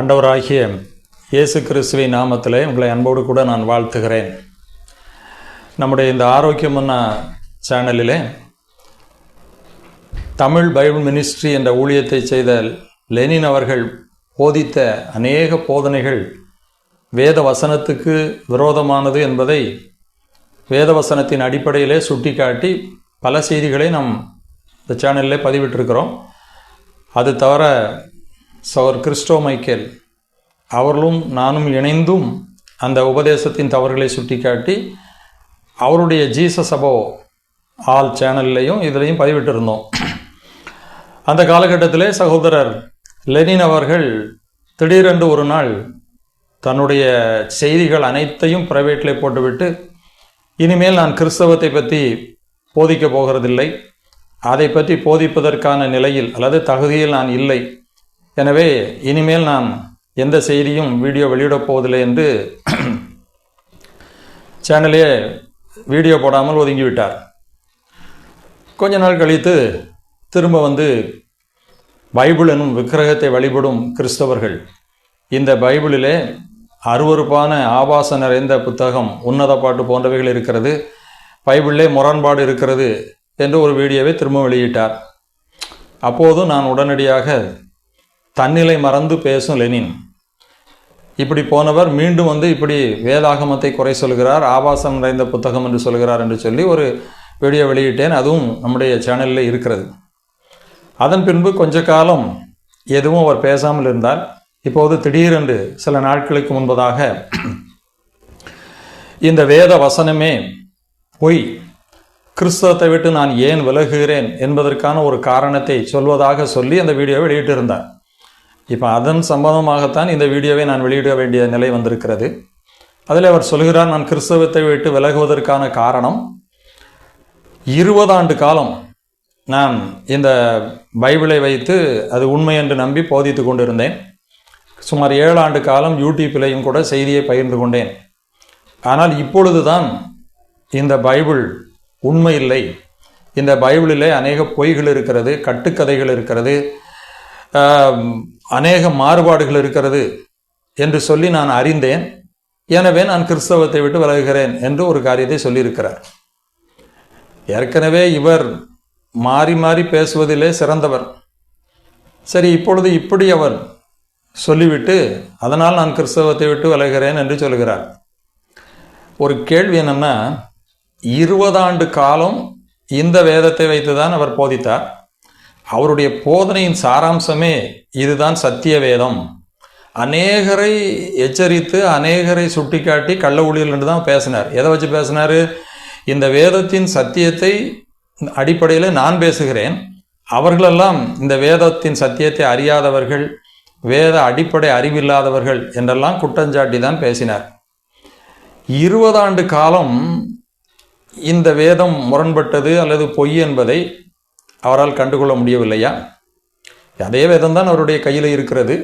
ஆண்டவராகிய இயேசு கிறிஸ்துவின் நாமத்திலே உங்களை அன்போடு கூட நான் வாழ்த்துகிறேன். நம்முடைய இந்த ஆரோக்கியமான சேனலிலே தமிழ் பைபிள் மினிஸ்ட்ரி என்ற ஊழியத்தை செய்த லெனின் அவர்கள் போதித்த அநேக போதனைகள் வேத வசனத்துக்கு விரோதமானது என்பதை வேத வசனத்தின் அடிப்படையிலே சுட்டிக்காட்டி பல செய்திகளை நாம் இந்த சேனலில் பதிவிட்டிருக்கிறோம். அது தவிர சவர் கிறிஸ்டோ மைக்கேல். அவர்களும் நானும் இணைந்தும் அந்த உபதேசத்தின் தவறுகளை சுட்டிக்காட்டி அவருடைய ஜீசஸ் அபோ ஆல் சேனல்லையும் இதுலேயும் பதிவிட்டிருந்தோம். அந்த காலகட்டத்திலே சகோதரர் லெனின் அவர்கள் திடீரென்று ஒரு நாள் தன்னுடைய செய்திகள் அனைத்தையும் பிரைவேட்டில் போட்டுவிட்டு இனிமேல் நான் கிறிஸ்தவத்தை பற்றி போதிக்கப் போகிறதில்லை. அதை பற்றி போதிப்பதற்கான நிலையில் அல்லது தகுதியில் நான் இல்லை. எனவே இனிமேல் நான் எந்த செய்தியும் வீடியோ வெளியிடப் போவதில்லை என்று சேனலே வீடியோ போடாமல் ஒதுங்கிவிட்டார். கொஞ்ச நாள் கழித்து திரும்ப வந்து பைபிள் எனும் விக்கிரகத்தை வழிபடும் கிறிஸ்தவர்கள். இந்த பைபிளிலே அருவறுப்பான ஆபாச நிறைந்த புத்தகம் உன்னத பாட்டு போன்றவைகள் இருக்கிறது. பைபிளிலே முரண்பாடு இருக்கிறது என்று ஒரு வீடியோவை திரும்ப வெளியிட்டார். அப்போதும் நான் உடனடியாக தன்னிலை மறந்து பேசும் லெனின். இப்படி போனவர் மீண்டும் வந்து இப்படி வேதாகமத்தை குறை சொல்கிறார் ஆபாசம் நிறைந்த புத்தகம் என்று சொல்கிறார் என்று சொல்லி ஒரு வீடியோ வெளியிட்டேன். அதுவும் நம்முடைய சேனலில் இருக்கிறது. அதன் பின்பு கொஞ்ச காலம் எதுவும் அவர் பேசாமல் இருந்தார். இப்போது திடீரென்று சில நாட்களுக்கு முன்பதாக இந்த வேத வசனமே பொய். கிறிஸ்தவத்தை விட்டு நான் ஏன் விலகுகிறேன் என்பதற்கான ஒரு காரணத்தை சொல்வதாக சொல்லி அந்த வீடியோவை வெளியிட்டிருந்தார். இப்போ அதன் சம்பந்தமாகத்தான் இந்த வீடியோவை நான் வெளியிட வேண்டிய நிலை வந்திருக்கிறது. அதில் அவர் சொல்கிறார் நான் கிறிஸ்தவத்தை விட்டு விலகுவதற்கான காரணம் இருபது ஆண்டு காலம் நான் இந்த பைபிளை வைத்து அது உண்மை என்று நம்பி போதித்து கொண்டிருந்தேன். சுமார் ஏழு ஆண்டு காலம் யூடியூப்பிலையும் கூட செய்தியை பகிர்ந்து கொண்டேன். ஆனால் இப்பொழுதுதான் இந்த பைபிள் உண்மை இல்லை. இந்த பைபிளிலே அநேக பொய்கள் இருக்கிறது கட்டுக்கதைகள் இருக்கிறது அநேக மாறுபாடுகள் இருக்கிறது என்று சொல்லி நான் அறிந்தேன். எனவே நான் கிறிஸ்தவத்தை விட்டு விலகுகிறேன் என்று ஒரு காரியத்தை சொல்லியிருக்கிறார். ஏற்கனவே இவர் மாறி மாறி பேசுவதிலே சிறந்தவர். சரி இப்பொழுது இப்படி அவர் சொல்லிவிட்டு அதனால் நான் கிறிஸ்தவத்தை விட்டு விலகிறேன் என்று சொல்கிறார். ஒரு கேள்வி என்னென்னா இருபதாண்டு காலம் இந்த வேதத்தை வைத்து தான் அவர் போதித்தார். அவருடைய போதனையின் சாராம்சமே இதுதான் சத்திய வேதம். அநேகரை எச்சரித்து அநேகரை சுட்டிக்காட்டி கள்ள ஊழியர்கள் என்று தான் பேசினார். எதை வச்சு பேசினார்? இந்த வேதத்தின் சத்தியத்தை அடிப்படையில் நான் பேசுகிறேன். அவர்களெல்லாம் இந்த வேதத்தின் சத்தியத்தை அறியாதவர்கள் வேத அடிப்படை அறிவில்லாதவர்கள் என்றெல்லாம் குற்றஞ்சாட்டி தான் பேசினார். இருபதாண்டு காலம் இந்த வேதம் முரண்பட்டது அல்லது பொய் என்பதை அவரால் கண்டுகொள்ள முடியவில்லையா? அதே வேதம் தான் அவருடைய கையில் இருக்கிறது.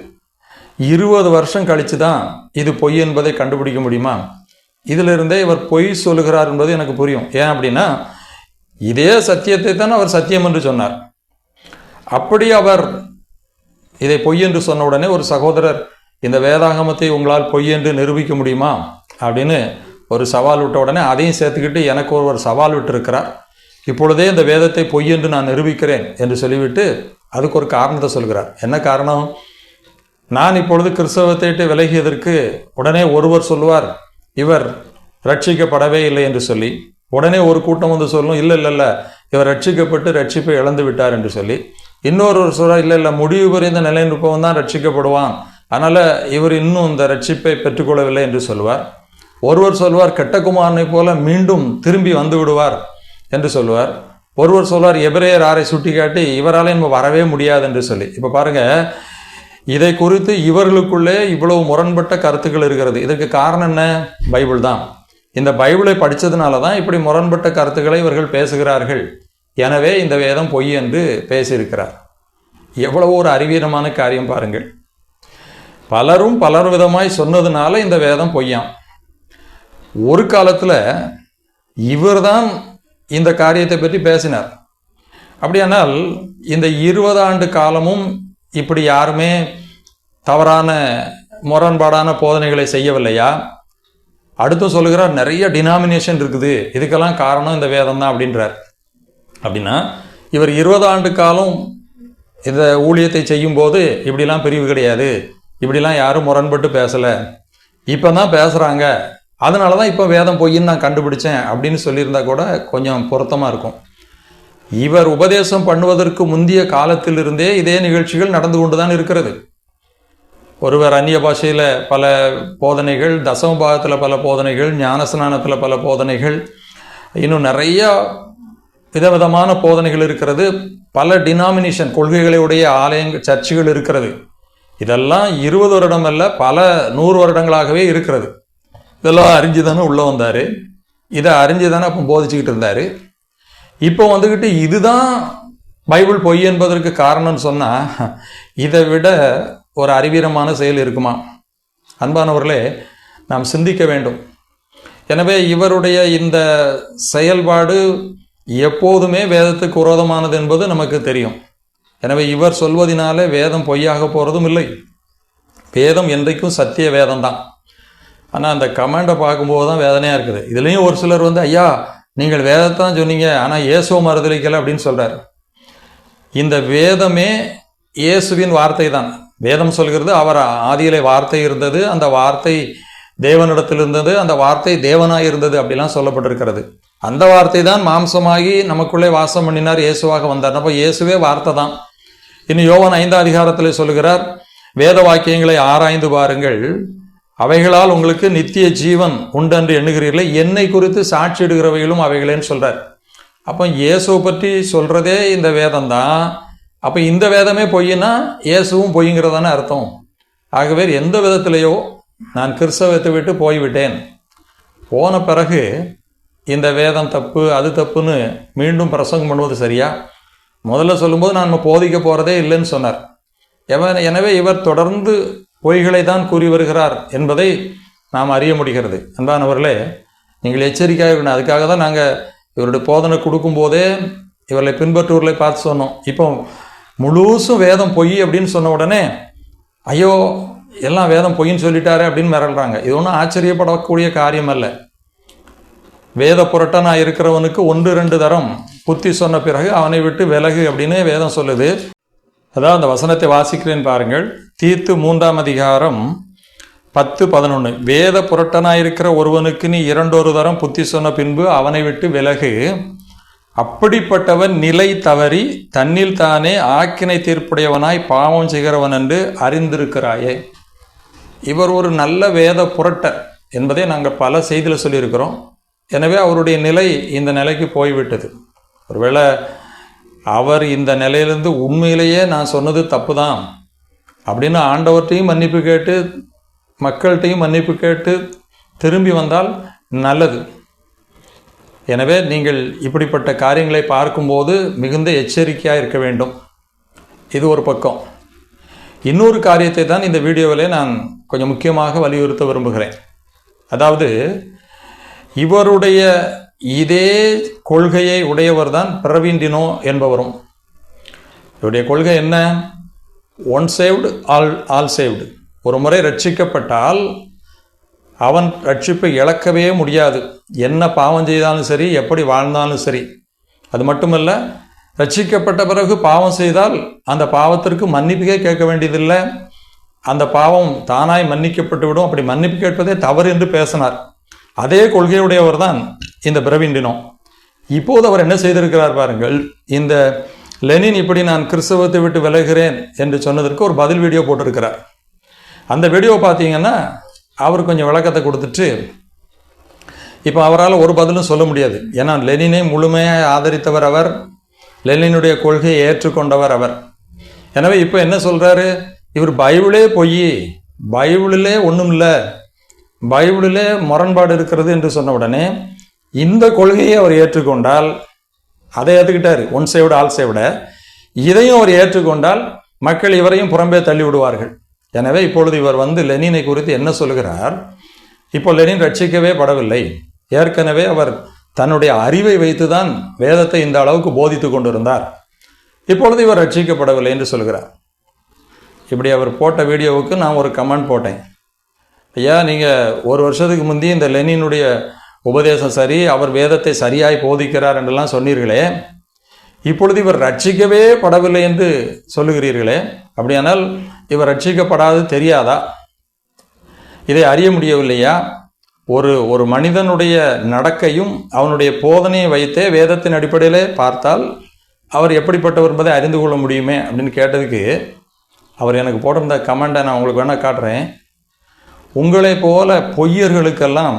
இருபது வருஷம் கழித்து தான் இது பொய் என்பதை கண்டுபிடிக்க முடியுமா? இதிலிருந்தே இவர் பொய் சொல்லுகிறார் என்பது எனக்கு புரியும். ஏன் அப்படின்னா இதே சத்தியத்தை தான் அவர் சத்தியம் என்று சொன்னார். அப்படி அவர் இதை பொய் என்று சொன்ன உடனே ஒரு சகோதரர் இந்த வேதாகமத்தை உங்களால் பொய் என்று நிரூபிக்க முடியுமா? அப்படின்னு ஒரு சவால் விட்ட உடனே அதையும் சேர்த்துக்கிட்டு எனக்கு ஒருவர் சவால் விட்டுருக்கிறார். இப்பொழுதே இந்த வேதத்தை பொய் என்று நான் நிரூபிக்கிறேன் என்று சொல்லிவிட்டு அதுக்கு ஒரு காரணத்தை சொல்கிறார். என்ன காரணம்? நான் இப்பொழுது கிறிஸ்தவத்தை விட்டு விலகியதற்கு உடனே ஒருவர் சொல்லுவார் இவர் ரட்சிக்கப்படவே இல்லை என்று சொல்லி உடனே ஒரு கூட்டம் வந்து சொல்லும் இல்லை இல்லை இல்லை இவர் ரட்சிக்கப்பட்டு ரட்சிப்பை இழந்து விட்டார் என்று சொல்லி இன்னொரு சொல்கிறார் இல்லை இல்லை முடிவு புரிந்த நிலை நிற்பவன் தான் ரட்சிக்கப்படுவான். அதனால் இவர் இன்னும் இந்த ரட்சிப்பை பெற்றுக்கொள்ளவில்லை என்று சொல்லுவார். ஒருவர் சொல்வார் கெட்டகுமாரனை போல மீண்டும் திரும்பி வந்து விடுவார். என்று சொல்லுவார். ஒருவர் சொல்வார் எபிரேயர் ஆரை சுட்டிக்காட்டி இவரால் நம்ம வரவே முடியாது என்று சொல்லி. இப்போ பாருங்க இதை குறித்து இவர்களுக்குள்ளே இவ்வளவு முரண்பட்ட கருத்துக்கள் இருக்கிறது. இதற்கு காரணம் என்ன? பைபிள் தான். இந்த பைபிளை படித்ததுனால தான் இப்படி முரண்பட்ட கருத்துக்களை இவர்கள் பேசுகிறார்கள். எனவே இந்த வேதம் பொய் என்று பேசியிருக்கிறார். எவ்வளவு ஒரு அறிவீனமான காரியம் பாருங்கள். பலரும் பலர் விதமாய் சொன்னதுனால இந்த வேதம் பொய்யாம். ஒரு காலத்தில் இவர்தான் இந்த காரியத்தை பற்றி பேசினார். அப்படியானால் இந்த இருபது ஆண்டு காலமும் இப்படி யாருமே தவறான முரண்பாடான போதனைகளை செய்யவில்லையா? அடுத்து சொல்லுகிறார் நிறைய டினாமினேஷன் இருக்குது. இதுக்கெல்லாம் காரணம் இந்த வேதம் தான் அப்படின்றார். அப்படின்னா இவர் இருபது ஆண்டு காலம் இந்த ஊழியத்தை செய்யும்போது இப்படிலாம் பிரிவு கிடையாது. இப்படிலாம் யாரும் முரண்பட்டு பேசலை. இப்போ தான் பேசுகிறாங்க அதனால தான் இப்போ வேதம் பொய்ன்னு நான் கண்டுபிடிச்சேன் அப்படின்னு சொல்லியிருந்தா கூட கொஞ்சம் பொருத்தமாக இருக்கும். இவர் உபதேசம் பண்ணுவதற்கு முந்தைய காலத்திலிருந்தே இதே நிகழ்ச்சிகள் நடந்து கொண்டு தான் இருக்கிறது. ஒருவர் அந்நிய பாஷையில் பல போதனைகள் தசம பாகத்தில் பல போதனைகள் ஞானஸ்நானத்தில் பல போதனைகள் இன்னும் நிறைய விதவிதமான போதனைகள் இருக்கிறது. பல டினாமினேஷன் கொள்கைகளுடைய ஆலயங்கள் சர்ச்சுகள் இருக்கிறது. இதெல்லாம் இருபது வருடம் அல்ல பல நூறு வருடங்களாகவே இருக்கிறது. இதெல்லாம் அறிஞ்சு தானே உள்ளே வந்தார். இதை அறிஞ்சு தானே அப்போ போதிச்சுக்கிட்டு இருந்தார். இப்போ வந்துக்கிட்டு இதுதான் பைபிள் பொய் என்பதற்கு காரணம்னு சொன்னால் இதை விட ஒரு அறிவீரமான செயல் இருக்குமா? அன்பானவர்களே நாம் சிந்திக்க வேண்டும். எனவே இவருடைய இந்த செயல்பாடு எப்போதுமே வேதத்துக்கு விரோதமானது என்பது நமக்கு தெரியும். எனவே இவர் சொல்வதினாலே வேதம் பொய்யாக போகிறதும் இல்லை. வேதம் என்றைக்கும் சத்திய வேதம் தான் ஆனால் அந்த கமெண்டை பார்க்கும்போது தான் வேதனையாக இருக்குது. இதுலேயும் ஒரு சிலர் வந்து ஐயா நீங்கள் வேதத்தான் சொன்னீங்க ஆனால் இயேசுவை மறுதளிக்கலை அப்படின்னு சொல்கிறார் இந்த வேதமே இயேசுவின் வார்த்தை தான் வேதம் சொல்கிறது அவர் ஆதியிலே வார்த்தை இருந்தது அந்த வார்த்தை தேவனிடத்தில் இருந்தது அந்த வார்த்தை தேவனாக இருந்தது அப்படிலாம் சொல்லப்பட்டிருக்கிறது. அந்த வார்த்தை தான் மாம்சமாகி நமக்குள்ளே வாசம் பண்ணினார் இயேசுவாக வந்தார். அப்போ இயேசுவே வார்த்தை தான் இன்னும் யோவன் ஐந்தாம் அதிகாரத்தில் சொல்லுகிறார் வேத வாக்கியங்களை ஆராய்ந்து பாருங்கள் அவைகளால் உங்களுக்கு நித்திய ஜீவன் உண்டென்று எண்ணுகிறீர்களே என்னை குறித்து சாட்சியிடுகிறவைகளும் அவைகளேன்னு சொல்கிறார் அப்போ இயேசுவை பற்றி சொல்கிறதே இந்த வேதம் தான் அப்போ இந்த வேதமே பொய்னா இயேசுவும் பொய்ங்கிறதான அர்த்தம். ஆகவே எந்த விதத்திலேயோ நான் கிறிஸ்தவத்தை விட்டு போய்விட்டேன். போன பிறகு இந்த வேதம் தப்பு அது தப்புன்னு மீண்டும் பிரசங்கம் பண்ணுவது சரியா? முதல்ல சொல்லும்போது நான் போதிக்க போகிறதே இல்லைன்னு சொன்னார். எவன் எனவே இவர் தொடர்ந்து பொய்களை தான் கூறி வருகிறார் என்பதை நாம் அறிய முடிகிறது. அன்பானவர்களே நீங்கள் எச்சரிக்கையாக இருக்கணும். அதுக்காக தான் நாங்கள் இவருடைய போதனை கொடுக்கும்போதே இவர்களை பின்பற்றுவர்களை பார்த்து சொன்னோம். இப்போ முழுசும் வேதம் பொய் அப்படின்னு சொன்ன உடனே ஐயோ எல்லாம் வேதம் பொய்ன்னு சொல்லிட்டாரு அப்படின்னு மிரள்றாங்க. இது ஒன்றும் ஆச்சரியப்படக்கூடிய காரியம் அல்ல. வேத புரட்டனாக இருக்கிறவனுக்கு ஒன்று ரெண்டு தரம் புத்தி சொன்ன பிறகு அவனை விட்டு விலகு அப்படின்னு வேதம் சொல்லுது. அதான் அந்த வசனத்தை வாசிக்கிறேன் பாருங்கள். தீத்து மூன்றாம் அதிகாரம் பத்து பதினொன்று வேத புரட்டனாயிருக்கிற ஒருவனுக்கு நீ இரண்டொரு தரம் புத்தி சொன்ன பின்பு அவனை விட்டு விலகு. அப்படிப்பட்டவன் நிலை தவறி தன்னில் தானே ஆக்கினை தீர்ப்புடையவனாய் பாவம் செய்கிறவன் என்று அறிந்திருக்கிறாயே. இவர் ஒரு நல்ல வேத புரட்டர் என்பதை நாங்கள் பல செய்தியில் சொல்லியிருக்கிறோம். எனவே அவருடைய நிலை இந்த நிலைக்கு போய்விட்டது. ஒருவேளை அவர் இந்த நிலையிலிருந்து உண்மையிலேயே நான் சொன்னது தப்பு தான் அப்படின்னு ஆண்டவர்கிட்டையும் மன்னிப்பு கேட்டு மக்கள்கிட்டையும் மன்னிப்பு கேட்டு திரும்பி வந்தால் நல்லது. எனவே நீங்கள் இப்படிப்பட்ட காரியங்களை பார்க்கும்போது மிகுந்த எச்சரிக்கையாக இருக்க வேண்டும். இது ஒரு பக்கம். இன்னொரு காரியத்தை தான் இந்த வீடியோவிலே நான் கொஞ்சம் முக்கியமாக வலியுறுத்த விரும்புகிறேன். அதாவது இவருடைய இதே கொள்கையை உடையவர் தான் பிரவீண்டினோ என்பவரும். இவருடைய கொள்கை என்ன? One saved all all saved ஒரு முறை ரட்சிக்கப்பட்டால் அவன் ரட்சிப்பை இழக்கவே முடியாது. என்ன பாவம் செய்தாலும் சரி எப்படி வாழ்ந்தாலும் சரி. அது மட்டுமல்ல ரட்சிக்கப்பட்ட பிறகு பாவம் செய்தால் அந்த பாவத்திற்கு மன்னிப்புக்கே கேட்க வேண்டியதில்லை. அந்த பாவம் தானாய் மன்னிக்கப்பட்டு விடும் அப்படி மன்னிப்பு கேட்பதே தவறு என்று பேசினார். அதே கொள்கையுடையவர் தான் இந்த பிரவீண்டினோ இப்போது அவர் என்ன செய்திருக்கிறார் பாருங்கள் இந்த லெனின் இப்படி நான் கிறிஸ்தவத்தை விட்டு விலகிறேன் என்று சொன்னதற்கு ஒரு பதில் வீடியோ போட்டிருக்கிறார். அந்த வீடியோ பார்த்தீங்கன்னா அவர் கொஞ்சம் விளக்கத்தை கொடுத்துட்டு இப்போ அவரால் ஒரு பதிலும் சொல்ல முடியாது. ஏன்னா லெனினை முழுமையாக ஆதரித்தவர் அவர் லெனினுடைய கொள்கையை ஏற்றுக்கொண்டவர் அவர். எனவே இப்போ என்ன சொல்கிறாரு இவர் பைபிளே பொய் பைபிளிலே ஒன்றும் இல்லை பைபிளிலே முரண்பாடு இருக்கிறது என்று சொன்ன உடனே இந்த கொள்கையை அவர் ஏற்றுக்கொண்டால் அதை ஏற்றுக்கிட்டாரு ஒன் சேவிட ஆல் சேவிட இதையும் அவர் ஏற்றுக்கொண்டால் மக்கள் இவரையும் புறம்பே தள்ளி விடுவார்கள் எனவே இப்பொழுது இவர் வந்து லெனினை குறித்து என்ன சொல்கிறார்? இப்போ லெனின் ரட்சிக்கவே படவில்லை. ஏற்கனவே அவர் தன்னுடைய அறிவை வைத்துதான் வேதத்தை இந்த அளவுக்கு போதித்து கொண்டிருந்தார். இப்பொழுது இவர் ரட்சிக்கப்படவில்லை என்று சொல்கிறார். இப்படி அவர் போட்ட வீடியோவுக்கு நான் ஒரு கமெண்ட் போட்டேன். ஐயா நீங்கள் ஒரு வருஷத்துக்கு முந்தி இந்த லெனினுடைய உபதேசம் சரி அவர் வேதத்தை சரியாய் போதிக்கிறார் என்றெல்லாம் சொன்னீர்களே. இப்பொழுது இவர் ரட்சிக்கவே படவில்லை என்று சொல்லுகிறீர்களே. அப்படியானால் இவர் ரட்சிக்கப்படாது தெரியாதா? இதை அறிய முடியவில்லையா? ஒரு ஒரு மனிதனுடைய நடக்கையும் அவனுடைய போதனையை வைத்தே வேதத்தின் அடிப்படையிலே பார்த்தால் அவர் எப்படிப்பட்டவர் என்பதை அறிந்து கொள்ள முடியுமே அப்படின்னு கேட்டதுக்கு அவர் எனக்கு போட்டிருந்த கமெண்டை நான் உங்களுக்கு வேணால் காட்டுறேன். உங்களை போல பொய்யர்களுக்கெல்லாம்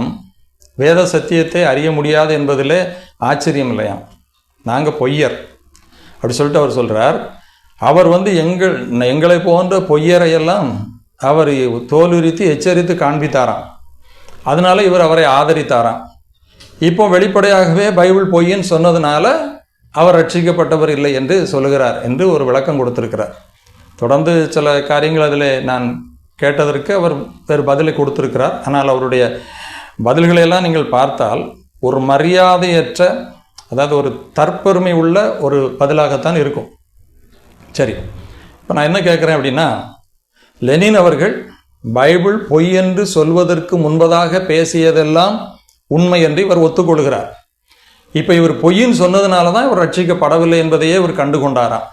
வேத சத்தியத்தை அறிய முடியாது என்பதிலே ஆச்சரியம் இல்லையாம் நாங்கள் பொய்யர். அப்படி சொல்லிட்டு அவர் சொல்கிறார் அவர் வந்து எங்கள் எங்களை போன்ற பொய்யரையெல்லாம் அவர் தோலுரித்து எச்சரித்து காண்பித்தாராம். அதனால இவர் அவரை ஆதரித்தாராம். இப்போ வெளிப்படையாகவே பைபிள் பொய்ன்னு சொன்னதுனால அவர் ரட்சிக்கப்பட்டவர் இல்லை என்று சொல்லுகிறார் என்று ஒரு விளக்கம் கொடுத்திருக்கிறார். தொடர்ந்து சில காரியங்கள் அதில் நான் கேட்டதற்கு அவர் வேறு பதிலை கொடுத்திருக்கிறார். ஆனால் அவருடைய பதில்களையெல்லாம் நீங்கள் பார்த்தால் ஒரு மரியாதையற்ற அதாவது ஒரு தற்பெருமை உள்ள ஒரு பதிலாகத்தான் இருக்கும். சரி இப்போ நான் என்ன கேட்குறேன் அப்படின்னா லெனின் அவர்கள் பைபிள் பொய் என்று சொல்வதற்கு முன்பதாக பேசியதெல்லாம் உண்மை என்று இவர் ஒத்துக்கொள்கிறார். இப்போ இவர் பொய்ன்னு சொன்னதுனால தான் இவர் ரட்சிக்கப்படவில்லை என்பதையே இவர் கண்டுகொண்டாராம்.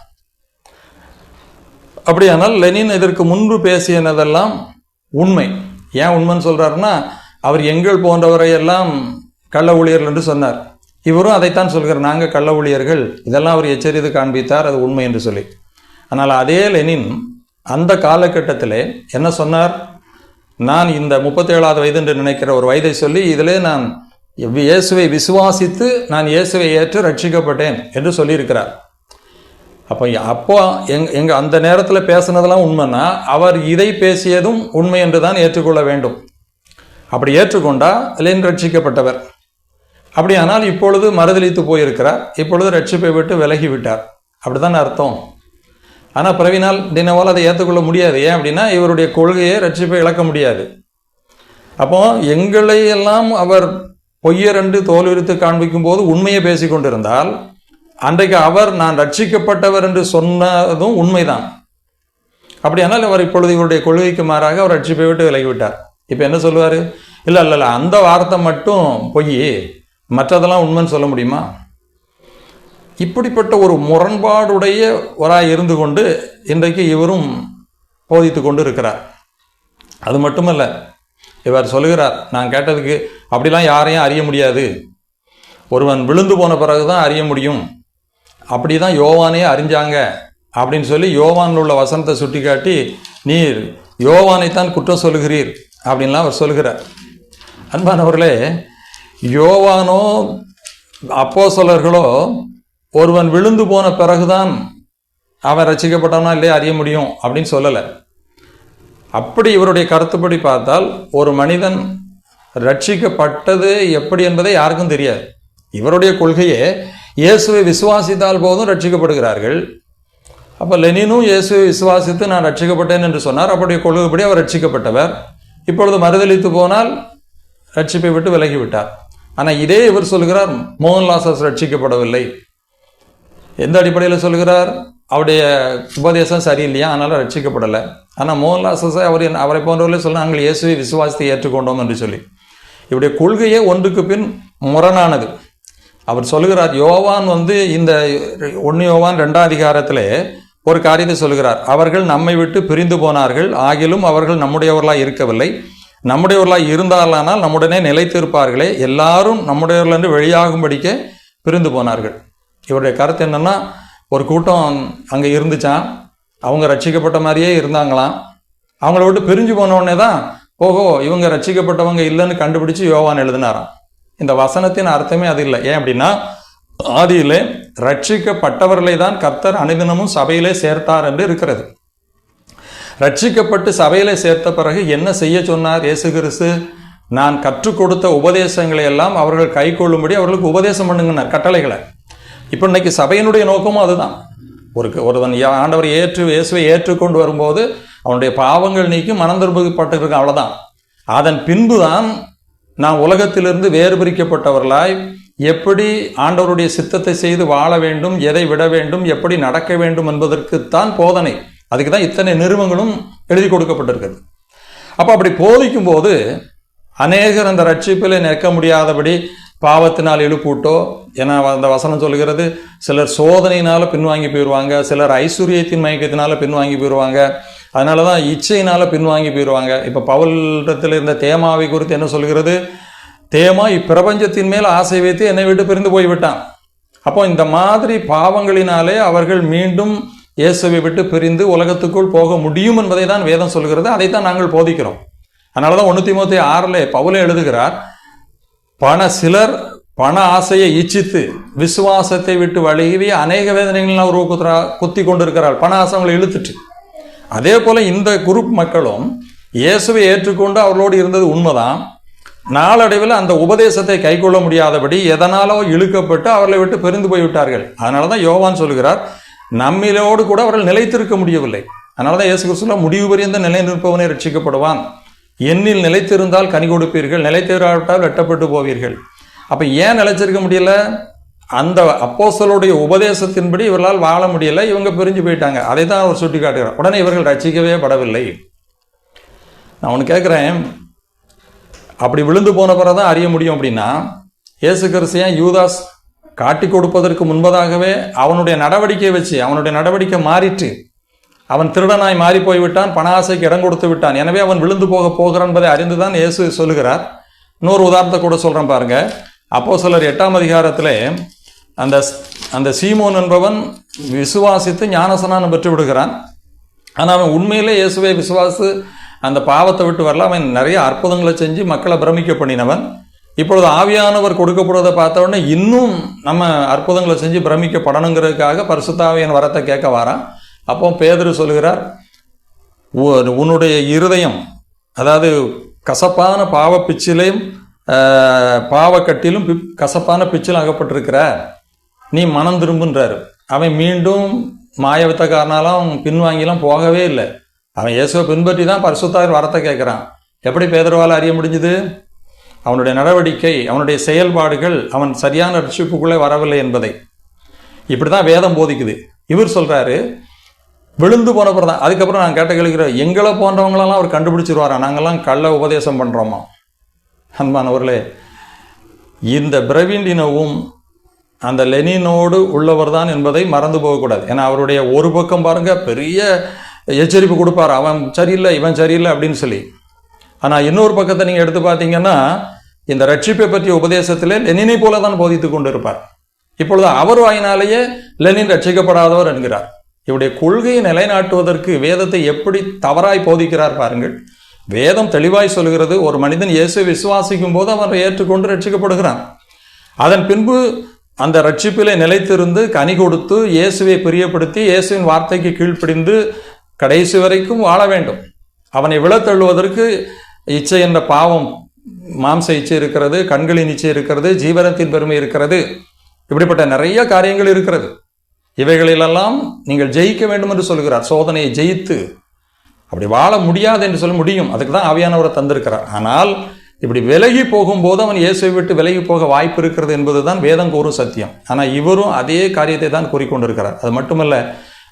அப்படியானால் லெனின் இதற்கு முன்பு பேசியனதெல்லாம் உண்மை. ஏன் உண்மைன்னு சொல்கிறாருன்னா அவர் எங்கள் போன்றவரை எல்லாம் கள்ள ஊழியர்கள் என்று சொன்னார். இவரும் அதைத்தான் சொல்கிறார் நாங்கள் கள்ள ஊழியர்கள். இதெல்லாம் அவர் எச்சரித்து காண்பித்தார் அது உண்மை என்று சொல்லி. ஆனால் அதே லெனின் அந்த காலகட்டத்தில் என்ன சொன்னார்? நான் இந்த முப்பத்தேழாவது வயது என்று நினைக்கிற ஒரு வயதை சொல்லி இதிலே நான் இயேசுவை விசுவாசித்து நான் இயேசுவை ஏற்று ரட்சிக்கப்பட்டேன் என்று சொல்லியிருக்கிறார். அப்போ அப்போ எங் எங்கள் அந்த நேரத்தில் பேசுனதெல்லாம் உண்மைன்னா அவர் இதை பேசியதும் உண்மை என்று தான் ஏற்றுக்கொள்ள வேண்டும். அப்படி ஏற்றுக்கொண்டா லென் ரட்சிக்கப்பட்டவர். அப்படியானால் இப்பொழுது மறுதளித்து போயிருக்கிறார். இப்பொழுது ரட்சிப்பை விட்டு விலகி விட்டார். அப்படிதான் அர்த்தம். ஆனால் பிரவினால் தினவால் அதை ஏற்றுக்கொள்ள முடியாது. ஏன் அப்படின்னா இவருடைய கொள்கையை ரட்சிப்பை இழக்க முடியாது. அப்போ எங்களை எல்லாம் அவர் பொய்யரண்டு என்று காண்பிக்கும் போது உண்மையை பேசிக் கொண்டிருந்தால் அன்றைக்கு அவர் நான் ரட்சிக்கப்பட்டவர் என்று சொன்னதும் உண்மைதான். அப்படியானால் அவர் இப்பொழுது இவருடைய கொள்கைக்கு மாறாக அவர் ரட்சிப்பை விட்டு விலகிவிட்டார். இப்போ என்ன சொல்லுவார்? இல்லை இல்லை இல்லை அந்த வார்த்தை மட்டும் பொய். மற்றதெல்லாம் உண்மைன்னு சொல்ல முடியுமா? இப்படிப்பட்ட ஒரு முரண்பாடுடைய ஒராக இருந்து கொண்டு இன்றைக்கு இவரும் போதித்து கொண்டு இருக்கிறார். அது மட்டுமல்ல இவர் சொல்லுகிறார் நான் கேட்டதுக்கு அப்படிலாம் யாரையும் அறிய முடியாது. ஒருவன் விழுந்து போன பிறகு தான் அறிய முடியும். அப்படி தான் யோவானே அறிஞ்சாங்க அப்படின்னு சொல்லி யோவானில் உள்ள வசனத்தை சுட்டி காட்டி நீர் யோவானைத்தான் குற்றம் சொல்லுகிறீர் அப்படின்லாம் அவர் சொல்லுகிறார். அன்பானவர்களே யோவானோ அப்போ ஒருவன் விழுந்து போன பிறகுதான் அவன் ரசிக்கப்பட்டானா இல்லையா அறிய முடியும் அப்படின்னு சொல்லலை. அப்படி இவருடைய கருத்துப்படி பார்த்தால் ஒரு மனிதன் ரட்சிக்கப்பட்டது எப்படி என்பதை யாருக்கும் தெரியாது. இவருடைய கொள்கையே இயேசுவை விசுவாசித்தால் போதும் ரட்சிக்கப்படுகிறார்கள். அப்போ லெனினும் இயேசுவை விசுவாசித்து நான் ரட்சிக்கப்பட்டேன் என்று சொன்னார். அப்படியே கொள்கைப்படி அவர் ரட்சிக்கப்பட்டவர். இப்பொழுது மறுதளித்து போனால் ரட்சிப்பை விட்டு விலகிவிட்டார். ஆனால் இதே இவர் சொல்கிறார் மோகன்லாசஸ் ரட்சிக்கப்படவில்லை. எந்த அடிப்படையில் சொல்கிறார்? அவருடைய உபதேசம் சரியில்லையா? அதனால் ரட்சிக்கப்படலை. ஆனால் மோகன்லாசஸை அவர் அவரை போன்றவர்களே சொல்ல நாங்கள் இயேசுவை விசுவாசத்தை ஏற்றுக்கொண்டோம் என்று சொல்லி. இவருடைய கொள்கையே ஒன்றுக்கு பின் முரணானது. அவர் சொல்லுகிறார் யோவான் வந்து இந்த ஒன்று யோவான் ரெண்டாம் அதிகாரத்தில் ஒரு காரியத்தை சொல்கிறார் அவர்கள் நம்மை விட்டு பிரிந்து போனார்கள் ஆகிலும் அவர்கள் நம்முடையவர்களாக இருக்கவில்லை. நம்முடையவர்களாக இருந்தாலானால் நம்முடனே நிலைத்திருப்பார்களே எல்லாரும் நம்முடையவர்கள் வெளியாகும்படிக்க பிரிந்து போனார்கள். இவருடைய கருத்து என்னென்னா ஒரு கூட்டம் அங்கே இருந்துச்சான் அவங்க ரட்சிக்கப்பட்ட மாதிரியே இருந்தாங்களாம். அவங்கள விட்டு பிரிஞ்சு போனோடனே தான் ஓஹோ இவங்க ரட்சிக்கப்பட்டவங்க இல்லைன்னு கண்டுபிடிச்சு யோவான் எழுதினாராம். இந்த வசனத்தின் அர்த்தமே அது இல்லை. ஏன் அப்படின்னா ஆதியிலே ரட்சிக்கப்பட்டவர்களை தான் கர்த்தர் அனுதினமும் சபையிலே சேர்த்தார் என்று இருக்கிறது. ரட்சிக்கப்பட்டு சபையிலே சேர்த்த பிறகு என்ன செய்ய சொன்னார் இயேசு கிறிஸ்து? நான் கற்றுக் கொடுத்த உபதேசங்களை எல்லாம் அவர்கள் கை கொள்ளும்படி அவர்களுக்கு உபதேசம் பண்ணுங்கன்னார் கட்டளைகளை. இப்போ இன்னைக்கு சபையினுடைய நோக்கமும் அதுதான். ஒரு ஒருவன் ஆண்டவர் ஏற்று இயேசுவை ஏற்றுக்கொண்டு வரும்போது அவனுடைய பாவங்கள் நீக்கி மனம் திரும்பப்பட்டிருக்கான் அவ்வளோதான் அதன் பின்புதான் நாம் உலகத்திலிருந்து வேறு பிரிக்கப்பட்டவர்களாய் எப்படி ஆண்டவருடைய சித்தத்தை செய்து வாழ வேண்டும் எதை விட வேண்டும் எப்படி நடக்க வேண்டும் என்பதற்குத்தான் போதனை. அதுக்கு தான் இத்தனை நிறுவங்களும் எழுதி கொடுக்கப்பட்டிருக்குது அப்போ அப்படி போதிக்கும் போது அநேகர் அந்த ரட்சிப்பில் நிற்க முடியாதபடி பாவத்தினால் எழுப்பூட்டோ ஏன்னா அந்த வசனம் சொல்லுகிறது சிலர் சோதனையினால் பின்வாங்கி போயிடுவாங்க சிலர் ஐஸ்வர்யத்தின் மயக்கத்தினால பின்வாங்கி போயிடுவாங்க அதனால தான் இச்சையினால் பின்வாங்கி போயிடுவாங்க இப்போ பவுலிடத்தில் இருந்த தேமாவை குறித்து என்ன சொல்கிறது? தேமா இப்பிரபஞ்சத்தின் மேல் ஆசை வைத்து என்னை விட்டு பிரிந்து போய்விட்டான். அப்போ இந்த மாதிரி பாவங்களினாலே அவர்கள் மீண்டும் இயேசுவை விட்டு பிரிந்து உலகத்துக்குள் போக முடியும் என்பதை தான் வேதம் சொல்கிறது. அதைத்தான் நாங்கள் போதிக்கிறோம். அதனால தான் ஒன்று மூத்தி ஆறில் பவுலே எழுதுகிறார் பண சிலர் பண ஆசையை இச்சித்து விசுவாசத்தை விட்டு வழுகி அநேக வேதனைகள் ஒரு குத்துறா குத்தி கொண்டிருக்கிறார் பண ஆசை அவங்களை இழுத்துட்டு. அதே போல் இந்த குரூப் மக்களும் இயேசுவை ஏற்றுக்கொண்டு அவர்களோடு இருந்தது உண்மைதான். நாளடைவில் அந்த உபதேசத்தை கைக்கொள்ள முடியாதபடி எதனாலோ இழுக்கப்பட்டு அவர்களை விட்டு பெருந்து போய்விட்டார்கள். அதனால தான் யோவான் சொல்கிறார் நம்மிலோடு கூட அவர்கள் நிலைத்திருக்க முடியவில்லை. அதனால தான் இயேசு கிறிஸ்துல முடிவு பரியந்த நிலை நிற்பவனே ரட்சிக்கப்படுவான். எண்ணில் நிலைத்திருந்தால் கனி கொடுப்பீர்கள் நிலைத்திராவிட்டால் வெட்டப்பட்டு போவீர்கள். அப்போ ஏன் நிலைச்சிருக்க முடியல? அந்த அப்போசலுடைய உபதேசத்தின்படி இவர்களால் வாழ முடியல இவங்க பிரிஞ்சு போயிட்டாங்க. அதை தான் அவர் சுட்டி காட்டுகிறார் உடனே இவர்கள் ரசிக்கவே படவில்லை. நான் ஒன்று கேட்குறேன் அப்படி விழுந்து போன பிறகு தான் அறிய முடியும் அப்படின்னா இயேசு கிறிஸ்தயன் யூதாஸ் காட்டி கொடுப்பதற்கு முன்பதாகவே அவனுடைய நடவடிக்கையை வச்சு அவனுடைய நடவடிக்கை மாறிட்டு அவன் திருடனாய் மாறி போய்விட்டான் பண ஆசைக்கு இடம் கொடுத்து விட்டான். எனவே அவன் விழுந்து போக போகிறான் என்பதை அறிந்துதான் இயேசு சொல்லுகிறார். இன்னொரு உதாரணத்தை கூட சொல்கிறேன் பாருங்கள் அப்போ சிலர் எட்டாம் அதிகாரத்திலே அந்த அந்த சீமோன் என்பவன் விசுவாசித்து ஞானசனானம் பெற்று விடுகிறான் ஆனால் அவன் உண்மையிலே இயேசுவை விசுவாசு அந்த பாவத்தை விட்டு வரல. அவன் நிறைய அற்புதங்களை செஞ்சு மக்களை பிரமிக்க பண்ணினவன். இப்பொழுது ஆவியானவர் கொடுக்கப்படுவதை பார்த்த உடனே இன்னும் நம்ம அற்புதங்களை செஞ்சு பிரமிக்கப்படணுங்கிறதுக்காக பரிசுத்தாவியன் வரத்தை கேட்க வாரான். அப்போ பேதர் சொல்கிறார் "உ- உன்னுடைய இருதயம் அதாவது கசப்பான பாவ பிச்சிலையும் பாவக்கட்டிலும் பி- கசப்பான பிச்சிலும் அகப்பட்டிருக்கிற. நீ மனம் திரும்புன்றாரு. அவன் மீண்டும் மாயவித்தக்காரனாலும் பின்வாங்கிலாம் போகவே இல்லை. அவன் இயேசுவை பின்பற்றி தான் பரிசுத்தாவின் வரத்தை கேட்குறான். எப்படி பேதர்வால் அறிய முடிஞ்சுது? அவனுடைய நடவடிக்கை அவனுடைய செயல்பாடுகள் அவன் சரியான ரட்சிப்புக்குள்ளே வரவில்லை என்பதை. இப்படி தான் வேதம் போதிக்குது. இவர் சொல்கிறாரு விழுந்து போனப்பறம் தான். அதுக்கப்புறம் நான் கேட்ட கேள்விக்கிறேன் எங்களை போன்றவங்களெல்லாம் அவர் கண்டுபிடிச்சிருவாரா? நாங்கள்லாம் கள்ள உபதேசம் பண்ணுறோமா அன்பானவர்களே இந்த பிரவீண்டினவும் அந்த லெனினோடு உள்ளவர் தான் என்பதை மறந்து போகக்கூடாது. ஏன்னா அவருடைய ஒரு பக்கம் பாருங்கள் பெரிய எச்சரிப்பு கொடுப்பார். அவன் சரியில்லை இவன் சரியில்லை அப்படின்னு சொல்லி. ஆனால் இன்னொரு பக்கத்தை நீங்கள் எடுத்து பார்த்தீங்கன்னா இந்த ரட்சிப்பை பற்றிய உபதேசத்தில் லெனினை போல தான் போதித்துக் கொண்டிருப்பார். இப்பொழுது அவர் வாயினாலேயே லெனின் ரட்சிக்கப்படாதவர் என்கிறார். இவருடைய கொள்கையை நிலைநாட்டுவதற்கு வேதத்தை எப்படி தவறாய் போதிக்கிறார் பாருங்கள். வேதம் தெளிவாய் சொல்கிறது ஒரு மனிதன் இயேசு விசுவாசிக்கும் போது அவன் ஏற்றுக்கொண்டு ரட்சிக்கப்படுகிறான். அதன் பின்பு அந்த ரட்சிப்பிலே நிலைத்திருந்து கனி கொடுத்து இயேசுவை பிரியப்படுத்தி இயேசுவின் வார்த்தைக்கு கீழ்ப்பிடிந்து கடைசி வரைக்கும் வாழ வேண்டும். அவனை விழத்தள்ளுவதற்கு இச்சை என்ற பாவம் மாம்ச இச்சை இருக்கிறது கண்களின் இச்சை இருக்கிறது ஜீவனத்தின் பெருமை இருக்கிறது. இப்படிப்பட்ட நிறைய காரியங்கள் இருக்கிறது. இவைகளிலெல்லாம் நீங்கள் ஜெயிக்க வேண்டும் என்று சொல்கிறார். சோதனையை ஜெயித்து அப்படி வாழ முடியாது என்று சொல்ல முடியும். அதுக்கு தான் ஆவியானவரை தந்திருக்கிறார். ஆனால் இப்படி விலகி போகும்போது அவன் இயேசுவை விட்டு விலகி போக வாய்ப்பு இருக்கிறது என்பது தான் வேதம் கூறும் சத்தியம். ஆனால் இவரும் அதே காரியத்தை தான் கூறிக்கொண்டிருக்கிறார். அது மட்டுமல்ல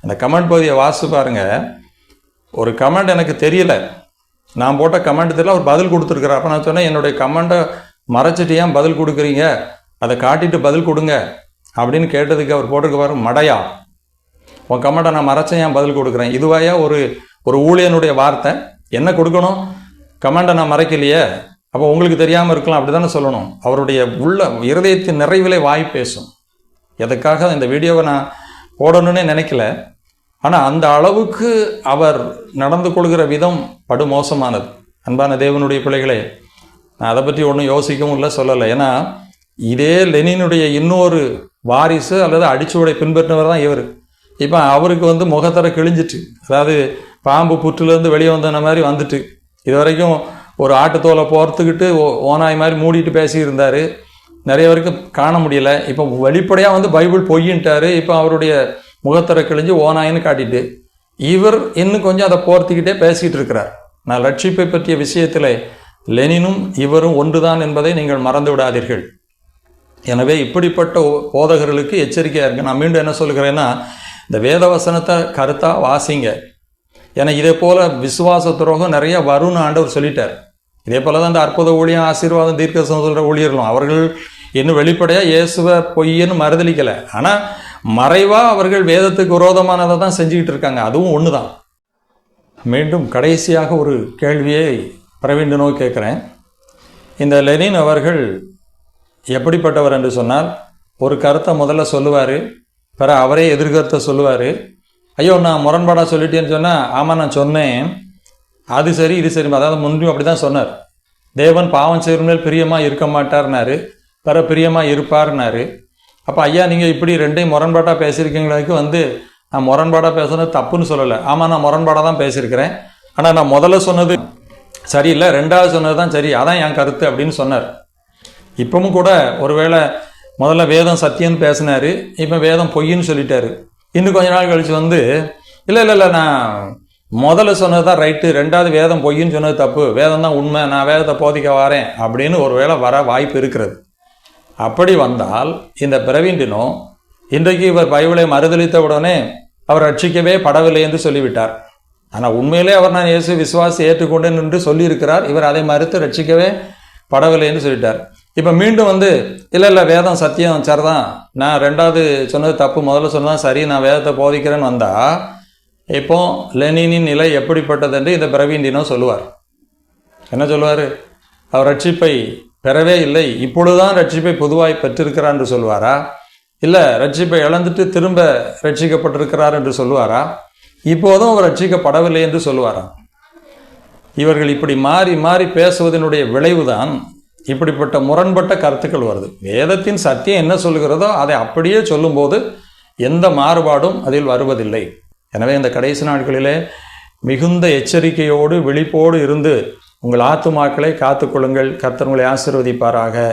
அந்த கமெண்ட் பகுதியை வாசி பாருங்க. ஒரு கமெண்ட் எனக்கு தெரியல. நான் போட்ட கமெண்ட் தெரியல அவர் பதில் கொடுத்துருக்கிறார். அப்போ நான் சொன்னேன் என்னுடைய கமெண்ட்டை மறைச்சிட்டு ஏன் பதில் கொடுக்குறீங்க? அதை காட்டிட்டு பதில் கொடுங்க. அப்படின்னு கேட்டதுக்கு அவர் போட்டிருக்க மடையா. உன் கமெண்ட்டை நான் மறைச்சேன் ஏன் பதில் கொடுக்குறேன்? இதுவாயா ஒரு ஒரு ஊழியனுடைய வார்த்தை? என்ன கொடுக்கணும்? கமெண்டை நான் மறைக்கலையே. அப்போ உங்களுக்கு தெரியாமல் இருக்கலாம் அப்படி தானே சொல்லணும். அவருடைய உள்ள இருதயத்தின் நிறைவிலே வாய் பேசும். எதுக்காக இந்த வீடியோவை நான் போடணும்னே நினைக்கல. ஆனால் அந்த அளவுக்கு அவர் நடந்து கொள்கிற விதம் படு மோசமானது. அன்பான தேவனுடைய பிள்ளைகளே நான் அதை பற்றி ஒன்றும் யோசிக்கவும் இல்லை சொல்லலை. ஏன்னா இதே லெனினுடைய இன்னொரு வாரிசு அல்லது அடிச்சுவடை பின்பற்றினவர் தான் இவர். இப்போ அவருக்கு வந்து முகத்தர கிழிஞ்சிட்டு அதாவது பாம்பு புற்றுலேருந்து வெளியே வந்த மாதிரி வந்துட்டு இது வரைக்கும் ஒரு ஆட்டுத்தோலை போர்த்துக்கிட்டு ஓ- ஓநாய் மாதிரி மூடிட்டு பேசியிருந்தார். நிறைய வரைக்கும் காண முடியல. இப்போ வெளிப்படையாக வந்து பைபிள் பொய்யின்ட்டாரு. இப்போ அவருடைய முகத்தர கிழிஞ்சு ஓனாயின்னு காட்டிட்டு. இவர் இன்னும் கொஞ்சம் அதை போர்த்திக்கிட்டே பேசிக்கிட்டு இருக்கிறார். நான் லட்சிப்பை பற்றிய விஷயத்தில் லெனினும் இவரும் ஒன்றுதான் என்பதை நீங்கள் மறந்து விடாதீர்கள். எனவே இப்படிப்பட்ட போதகர்களுக்கு எச்சரிக்கையாக இருக்கு நான் மீண்டும் என்ன சொல்கிறேன்னா இந்த வேத வசனத்தை கருத்தாக வாசிங்க. ஏன்னா இதே போல் விசுவாச துரோகம் நிறைய வரும்னு ஆண்டவர் சொல்லிட்டார். இதே போல் தான் இந்த அற்புத ஊழியம் ஆசீர்வாதம் தீர்க்கசம் சொல்கிற ஊழியர்களும் அவர்கள் இன்னும் வெளிப்படையாக இயேசுவை பொய்யன்னு மறுதளிக்கலை. ஆனால் மறைவாக அவர்கள் வேதத்துக்கு விரோதமானதை தான் செஞ்சுக்கிட்டு இருக்காங்க. அதுவும் ஒன்று தான் மீண்டும் கடைசியாக ஒரு கேள்வியை பிரவீன் நோய் கேட்குறேன். இந்த லெனின் அவர்கள் எப்படிப்பட்டவர் என்று சொன்னால் ஒரு கருத்தை முதல்ல சொல்லுவார் பிற அவரே எதிர்கருத்தை சொல்லுவார். ஐயோ நான் முரண்பாடாக சொல்லிட்டேன்னு சொன்னால் ஆமாம் நான் சொன்னேன். அது சரி இது சரி அதாவது முன்பும் அப்படி தான் சொன்னார். தேவன் பாவம் செய்கிற பிரியமாக இருக்க மாட்டார்னாரு. பிற பிரியமாக இருப்பார்னாரு. அப்போ ஐயா நீங்கள் இப்படி ரெண்டையும் முரண்பாட்டாக பேசியிருக்கீங்களுக்கு வந்து நான் முரண்பாடாக பேசுனது தப்புன்னு சொல்லலை. ஆமாம் நான் முரண்பாடாக தான் பேசியிருக்கிறேன். ஆனால் நான் முதல்ல சொன்னது சரியில்லை ரெண்டாவது சொன்னது தான் சரி அதான் என் கருத்து அப்படின்னு சொன்னார். இப்பவும் கூட ஒருவேளை முதல்ல வேதம் சத்தியம்னு பேசினார் இப்போ வேதம் பொய்ன்னு சொல்லிட்டாரு. இன்னும் கொஞ்ச நாள் கழிச்சு வந்து இல்லை இல்லை இல்லை நான் முதல்ல சொன்னது தான் ரைட்டு ரெண்டாவது வேதம் பொய்ன்னு சொன்னது தப்பு. வேதம் தான் உண்மை. நான் வேதத்தை போதிக்க வரேன். அப்படின்னு ஒரு வேளை வர வாய்ப்பு இருக்கிறது. அப்படி வந்தால் இந்த பிரவீண்டினும் இன்றைக்கு இவர் பைபிளை மறுதளித்த உடனே அவர் ரட்சிக்கவே படவில்லை என்று சொல்லிவிட்டார். ஆனால் உண்மையிலே அவர் நான் இயேசு விசுவாசி ஏற்றுக்கொண்டேன் என்று சொல்லியிருக்கிறார். இவர் அதை மறுத்து ரட்சிக்கவே படவில்லை என்று சொல்லிட்டார். இப்போ மீண்டும் வந்து இல்லை இல்லை வேதம் சத்தியம் சரிதான். நான் ரெண்டாவது சொன்னது தப்பு. முதல்ல சொன்னதான் சரி. நான் வேதத்தை போதிக்கிறேன்னு வந்தால் இப்போ லெனினின் நிலை எப்படிப்பட்டது என்று இந்த பிரவீண்டினோ சொல்லுவார். என்ன சொல்லுவார்? அவர் ரட்சிப்பை பெறவே இல்லை. இப்பொழுதுதான் ரட்சிப்பை பொதுவாய் பெற்றிருக்கிறார் என்று சொல்லுவாரா? இல்லை ரட்சிப்பை இழந்துட்டு திரும்ப ரட்சிக்கப்பட்டிருக்கிறார் என்று சொல்லுவாரா? இப்போதும் அவர் ரட்சிக்கப்படவில்லை என்று சொல்லுவாரா? இவர்கள் இப்படி மாறி மாறி பேசுவதனுடைய விளைவுதான் இப்படிப்பட்ட முரண்பட்ட கருத்துக்கள் வருது. வேதத்தின் சத்தியம் என்ன சொல்கிறதோ அதை அப்படியே சொல்லும்போது எந்த மாறுபாடும் அதில் வருவதில்லை. எனவே இந்த கடைசி நாட்களிலே மிகுந்த எச்சரிக்கையோடு விழிப்போடு இருந்து உங்கள் ஆத்துமாக்களை காத்துக்கொள்ளுங்கள் கர்த்தர் உங்களை ஆசீர்வதிப்பாராக.